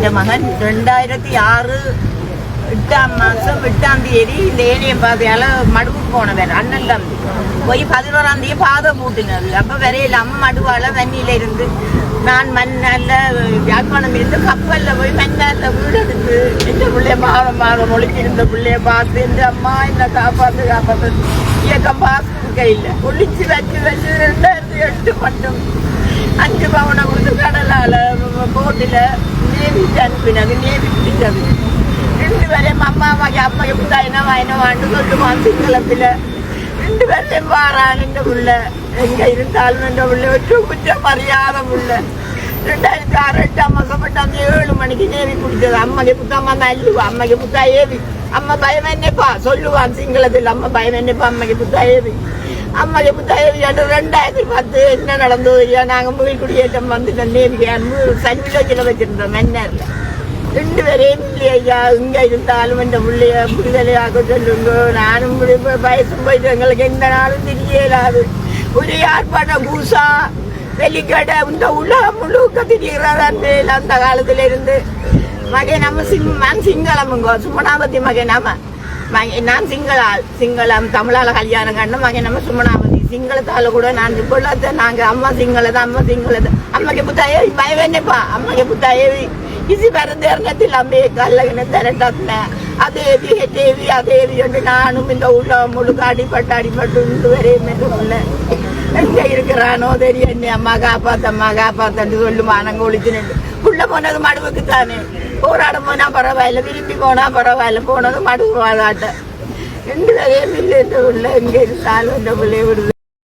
என்ற மகன் ரெண்டாயிரத்தி ஆறு எட்டாம் மாதம் எட்டாம் தேதி இந்த ஏனைய பாதையால் மடுவுக்கு போனவர் அண்ணன் தம்பி போய் பதினோராம் தேதி பாதை பூட்டினது அப்போ வரையில் அம்மா மடுவால் வன்னியில் இருந்து நான் மண்ணால வியாபாரம் இருந்து கப்பலில் போய் மண்ணால வீடு எடுத்து இந்த பிள்ளைய மாதம் மாதம் ஒழிச்சிருந்த பிள்ளைய பார்த்து இந்த அம்மா என்ன காப்பாற்று காப்பாற்று இயக்கம் பார்த்து கையில் ஒழிச்சு வச்சு வச்சு ரெண்டாயிரத்தி எட்டு மட்டும் அஞ்சு பவுனை கொடுத்து கடலால் போட்டில் நேவிட்டு அனுப்பினது நேவி பிடிச்சது ரெண்டு பேரையும் அம்மா அம்மாக்கு அப்பா எப்படி என்ன வாயின வாண்டு சொல்லுவான் சிங்களத்தில் ரெண்டு பேரையும் வாரான் இந்த புள்ள எங்க இருந்தாலும் இந்த புள்ள வச்சு குற்றம் அறியாத புள்ள ரெண்டாயிரத்தி ஆறு எட்டாம் மாதம் பட்டாம் ஏழு மணிக்கு நேவி பிடிச்சது அம்மாக்கு புத்தம்மா நல்லுவா அம்மாக்கு புத்தா ஏவி அம்மா பயம் என்னப்பா சொல்லுவான் சிங்களத்தில் அம்மா பயம் என்னப்பா அம்மைக்கு புத்தாயது அம்மைக்கு புத்தாயது என்று ரெண்டாயிரத்தி பத்து என்ன நடந்தது ஐயா நாங்கள் முகில் குடியேற்றம் வந்துட்டோம் நேவி சன் வில்லேஜில் வச்சிருந்தோம் மென்னரில் ரெண்டு பேரையும் இல்லையா இங்க இருந்தாலும் இந்த பிள்ளைய விடுதலையாக சொல்லுங்க நானும் இப்ப வயசும் போயிட்டு எங்களுக்கு எந்த நாளும் தெரியலாது ஒரு ஆர்ப்பாட்டம் பூசா வெளிக்கடை இந்த உலகம் முழுக்க திரிகிறாரான் அந்த காலத்துல இருந்து மகே நம்ம சிங் நான் சிங்களமுங்க சுமணாபதி மகை நாம நான் சிங்கள சிங்களம் தமிழால கல்யாணம் கண்ண மகன் நம்ம சுமணாபதி சிங்களத்தால கூட நான் இப்பொழுது நாங்க அம்மா சிங்களத அம்மா சிங்களத. அம்மாக்கு புத்தாயே பயவேனேப்பா. அம்மாக்கு புத்தாயே. இசி பரந்தேர்னத்தில் அம்பே கல்லகனை திரட்டாக்குனேன் அதேவி தேவி அதேவி என்று நானும் இந்த உள்ள முழுக்க அடிபட்டு அடிபட்டு இன்று வரையும் சொன்னேன் எங்கே இருக்கிறானோ தெரியும் என்ன அம்மா காப்பாத்தம்மா காப்பாத்தன்னு சொல்லுமா நாங்கள் ஒழிச்சுன்னு புள்ள போனது மடுவுக்கு தானே போராடம் போனா பரவாயில்ல விரும்பி போனா பரவாயில்ல போனது மடுவு வாழாட்ட எங்களுக்கு அதே பிள்ளை இந்த பிள்ளை எங்கே இருந்தாலும் இந்த பிள்ளைய விடுது